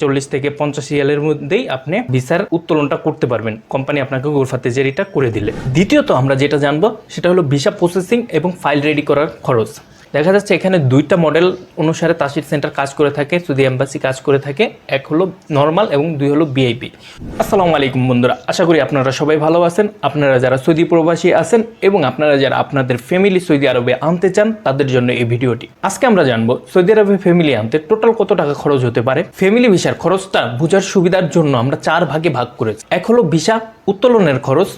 চল্লিশ থেকে পঞ্চাশ ইয়ালের মধ্যেই আপনি ভিসার উত্তোলনটা করতে পারবেন। কোম্পানি আপনাকে গোরফাতে জেরিটা করে দিলে। দ্বিতীয়ত আমরা যেটা জানব, সেটা হলো ভিসা প্রসেসিং এবং ফাইল রেডি করার খরচ। দেখা যাচ্ছে এখানে দুইটা মডেল অনুসারে তাসির সেন্টার কাজ করে থাকে, যদি এম্বাসি কাজ করে থাকে, এক হলো নর্মাল এবং দুই হলো বিআইপি আসসালামু আলাইকুম বন্ধুরা, আশা করি আপনারা সবাই ভালো আছেন। আপনারা যারা সৌদি প্রবাসী আছেন এবং আপনারা যারা আপনাদের ফ্যামিলি সৌদি আরবে আনতে চান, তাদের জন্য এই ভিডিওটি। আজকে আমরা জানব, সৌদি আরবে ফ্যামিলি আনতে টোটাল কত টাকা খরচ হতে পারে? ফ্যামিলি ভিসার খরচটা বোঝার সুবিধার জন্য আমরা চার ভাগে ভাগ করেছি। এক হলো ভিসা উত্তোলনের খরচ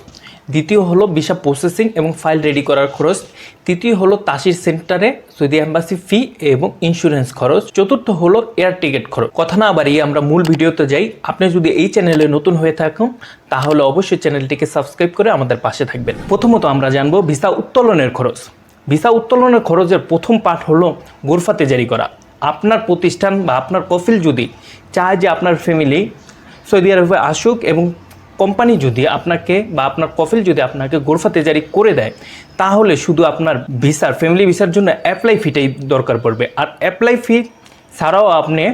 দ্বিতীয় হলো ভিসা প্রসেসিং এবং ফাইল রেডি করার খরচ। তৃতীয় হলো তাসির সেন্টারে সৌদি এম্বাসি ফি এবং ইন্স্যুরেন্স খরচ। চতুর্থ হলো এয়ার টিকিট খরচ। কথা না বাড়িয়ে আমরা মূল ভিডিওতে যাই। আপনি যদি এই চ্যানেলে নতুন হয়ে থাকুন, তাহলে অবশ্যই চ্যানেলটিকে সাবস্ক্রাইব করে আমাদের পাশে থাকবেন। প্রথমত আমরা জানব ভিসা উত্তোলনের খরচ। ভিসা উত্তোলনের খরচের প্রথম পার্ট হলো গোরফাতে জারি করা। আপনার প্রতিষ্ঠান বা আপনার কফিল যদি চায় যে আপনার ফ্যামিলি সৌদি আরবে আসুক এবং কোম্পানি যদি আপনাকে বা আপনার কফিল যদি আপনাকে গোরফা তেজারি করে দেয়, তাহলে শুধু আপনার ভিসার ফ্যামিলি ভিসার জন্য অ্যাপ্লাই ফিটাই দরকার পড়বে। আর অ্যাপ্লাই ফি ছাড়াও আপনি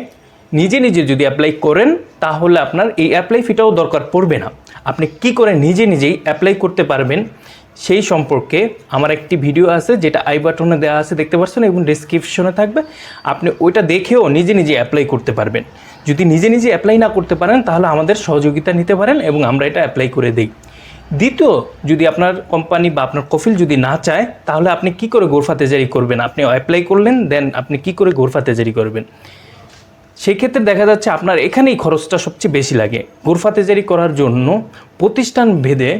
নিজে নিজে যদি অ্যাপ্লাই করেন, তাহলে আপনার এই অ্যাপ্লাই ফিটাও দরকার পড়বে না। আপনি কি করে নিজে নিজেই অ্যাপ্লাই করতে পারবেন, সেই সম্পর্কে আমার একটি ভিডিও আছে, যেটা আই বাটনে দেওয়া আছে, দেখতে পাচ্ছেন? এবং ডিসক্রিপশনে থাকবে। আপনি ওইটা দেখেও নিজে নিজে অ্যাপ্লাই করতে পারবেন। যদি নিজে নিজে অ্যাপ্লাই না করতে পারেন, তাহলে আমাদের সহযোগিতা নিতে পারেন এবং আমরা এটা অ্যাপ্লাই করে দিই। দ্বিতীয়, যদি আপনার কোম্পানি বা আপনার কফিল যদি না চায়, তাহলে আপনি কি করে গোরফা তেজারি করবেন? আপনি অ্যাপ্লাই করলেন দেন আপনি কি করে গোরফা তেজারি করবেন? সেই ক্ষেত্রে দেখা যাচ্ছে আপনার এখানেই খরচটা সবচেয়ে বেশি লাগে। গোরফা তেজারি করার জন্য প্রতিষ্ঠান ভেদে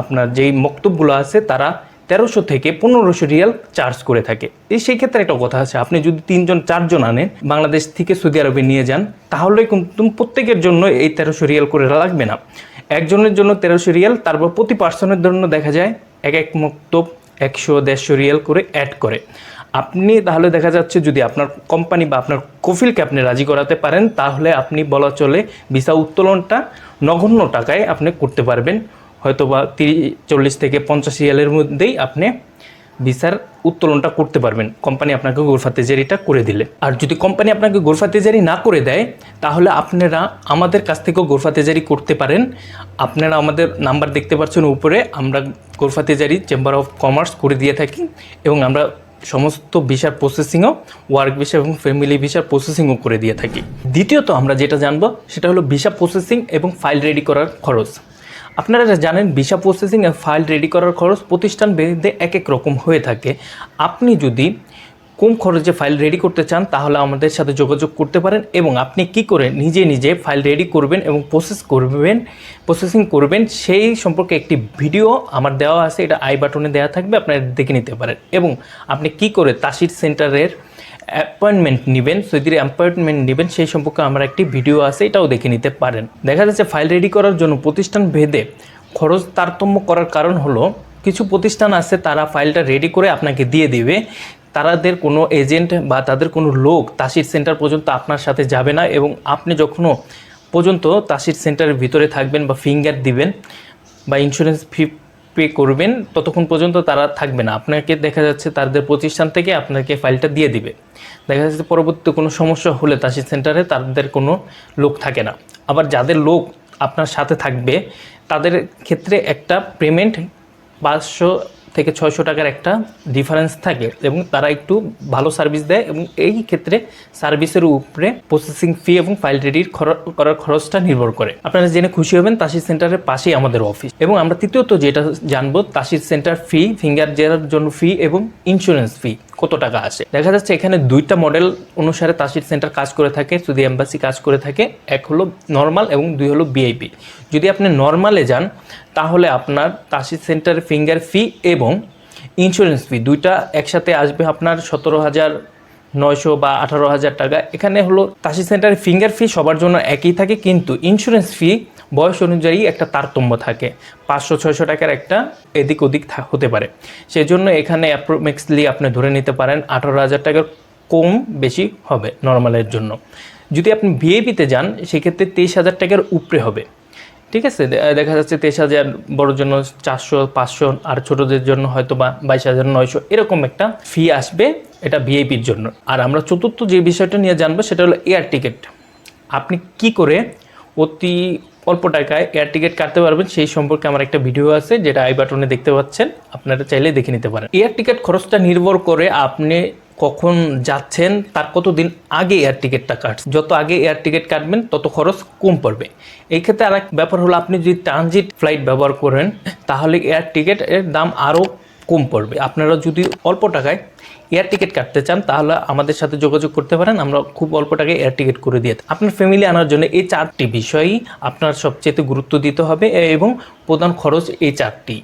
আপনার যেই মক্তবগুলো আছে, তারা তেরোশো থেকে পনেরোশো রিয়াল চার্জ করে থাকে। এই সেই ক্ষেত্রে একটা কথা আছে, আপনি যদি তিনজন, চারজন আনেন, বাংলাদেশ থেকে সৌদি আরবে নিয়ে যান, তাহলে কিন্তু প্রত্যেকের জন্য এই তেরোশো রিয়াল করে লাগবে না। একজনের জন্য তেরোশো রিয়াল, তারপর প্রতি পার্সনের জন্য দেখা যায় এক এক মক্তব একশো, দেড়শো রিয়াল করে অ্যাড করে। আপনি তাহলে দেখা যাচ্ছে যদি আপনার কোম্পানি বা আপনার কফিলকে আপনি রাজি করাতে পারেন, তাহলে আপনি বলা চলে ভিসা উত্তোলনটা নগণ্য টাকায় আপনি করতে পারবেন। হয়তো বা তিরিশ, চল্লিশ থেকে পঞ্চাশ রিয়ালের মধ্যেই আপনি ভিসার উত্তোলনটা করতে পারবেন। কোম্পানি আপনাকে গোরফা তেজারিটা করে দিলে। আর যদি কোম্পানি আপনাকে গোরফা তেজারি না করে দেয়, তাহলে আপনারা আমাদের কাছ থেকেও গোরফা তেজারি করতে পারেন। আপনারা আমাদের নাম্বার দেখতে পাচ্ছেন উপরে। আমরা গোরফা তেজারি চেম্বার অফ কমার্স করে দিয়ে থাকি এবং আমরা সমস্ত ভিসার প্রসেসিংও, ওয়ার্ক ভিসা এবং ফ্যামিলি ভিসার প্রসেসিংও করে দিয়ে থাকি। দ্বিতীয়ত আমরা যেটা জানব, সেটা হলো ভিসা প্রসেসিং এবং ফাইল রেডি করার খরচ। আপনারা জানেন ভিসা প্রসেসিং ফাইল রেডি করার খরচ প্রতিষ্ঠান বেঁধে এক এক রকম হয়ে থাকে। আপনি যদি কম খরচে ফাইল রেডি করতে চান, তাহলে আমাদের সাথে যোগাযোগ করতে পারেন এবং আপনি কি করে নিজে নিজে ফাইল রেডি করবেন এবং প্রসেস করবেন প্রসেসিং করবেন, সেই সম্পর্কে একটি ভিডিও আমার দেওয়া আছে, এটা আই বাটনে দেওয়া থাকবে, আপনারা দেখে নিতে পারেন। এবং আপনি কি করে তাসির সেন্টারের অ্যাপয়েন্টমেন্ট নেবেন, সৌদির অ্যাপয়েন্টমেন্ট নেবেন, সেই সম্পর্কে আমার একটি ভিডিও আছে, এটাও দেখে নিতে পারেন। দেখা যাচ্ছে ফাইল রেডি করার জন্য প্রতিষ্ঠান ভেদে খরচ তারতম্য করার কারণ হলো, কিছু প্রতিষ্ঠান আছে, তারা ফাইলটা রেডি করে আপনাকে দিয়ে দিবে তাদের কোনো এজেন্ট বা তাদের কোনো লোক তাসির সেন্টার পর্যন্ত আপনার সাথে যাবে না এবং আপনি যখনও পর্যন্ত তাসির সেন্টারের ভিতরে থাকবেন বা ফিঙ্গার দিবেন বা ইন্স্যুরেন্স ফি পে করবেন, ততক্ষণ পর্যন্ত তারা থাকবে না। আপনাকে দেখা যাচ্ছে তাদের প্রতিষ্ঠান থেকে আপনাকে ফাইলটা দিয়ে দিবে। দেখা যাচ্ছে পরবর্তী কোনো সমস্যা হলে তাসির সেন্টারে তাদের কোনো লোক থাকে না। আবার যাদের লোক আপনার সাথে থাকবে, তাদের ক্ষেত্রে একটা পেমেন্ট পাঁচশো থেকে ছয়শো টাকার একটা ডিফারেন্স থাকে এবং তারা একটু ভালো সার্ভিস দেয় এবং এই ক্ষেত্রে সার্ভিসের উপরে প্রসেসিং ফি এবং ফাইল রেডির করার খরচটা নির্ভর করে। আপনারা জেনে খুশি হবেন তাসির সেন্টারের পাশেই আমাদের অফিস এবং আমরা তৃতীয়ত যেটা জানব তাসির সেন্টার ফি ফিঙ্গার জেরার জন্য ফি এবং ইন্স্যুরেন্স ফি কত টাকা আসে দেখা যাচ্ছে এখানে দুইটা মডেল অনুসারে তাসির সেন্টার কাজ করে থাকে, যদি এম্বাসি কাজ করে থাকে, এক হলো নর্মাল এবং দুই হলো বিআইপি যদি আপনি নর্মালে যান, তাহলে আপনার তাসির সেন্টার ফিঙ্গার ফি এবং ইন্স্যুরেন্স ফি দুইটা একসাথে আসবে আপনার সতেরো হাজার নয়শো বা আঠারো হাজার টাকা। এখানে হলো তাসির সেন্টারের ফিঙ্গার ফি সবার জন্য একই থাকে, কিন্তু ইন্স্যুরেন্স ফি বয়স অনুযায়ী একটা তারতম্য থাকে। পাঁচশো, ছয়শো টাকার একটা এদিক ওদিক হতে পারে। সেই জন্য এখানে অ্যাপ্রোমেক্সলি আপনি ধরে নিতে পারেন আঠারো হাজার টাকার কম বেশি হবে নর্মালের জন্য। যদি আপনি ভিএপিতে যান, সেক্ষেত্রে তেইশ হাজার টাকার উপরে হবে। ঠিক আছে? দেখা যাচ্ছে তেইশ হাজার বড়োর জন্য চারশো, পাঁচশো আর ছোটোদের জন্য হয়তো বা বাইশ হাজার, নয়শো এরকম একটা ফি আসবে এটা ভিআইপির জন্য। আর আমরা চতুর্থ যে বিষয়টা নিয়ে জানব, সেটা হলো এয়ার টিকিট আপনি কি করে অতি অল্প টাকায় এয়ার টিকিট কাটতে পারবেন। সেই সম্পর্কে আমার একটা ভিডিও আছে, যেটা আই বাটনে দেখতে পাচ্ছেন। আপনারা চাইলে দেখে নিতে পারেন। এয়ার টিকিট খরচটা নির্ভর করে আপনি কখন যাচ্ছেন, তার কতদিন আগে এয়ার টিকিটটা কাটছেন যত আগে এয়ার টিকিট কাটবেন, তত খরচ কম পড়বে। এই ক্ষেত্রে আর এক ব্যাপার হলো, আপনি যদি ট্রানজিট ফ্লাইট ব্যবহার করেন, তাহলে এয়ার টিকিটের দাম আরও কম পড়বে। আপনারা যদি অল্প টাকায় এয়ার টিকিট কাটতে চান, তাহলে আমাদের সাথে যোগাযোগ করতে পারেন। আমরা খুব অল্প টাকায় এয়ার টিকিট করে দিয়ে। আপনার ফ্যামিলি আনার জন্য এই চারটি বিষয়ই আপনার সবচেয়ে গুরুত্ব দিতে হবে এবং প্রধান খরচ এই চারটি।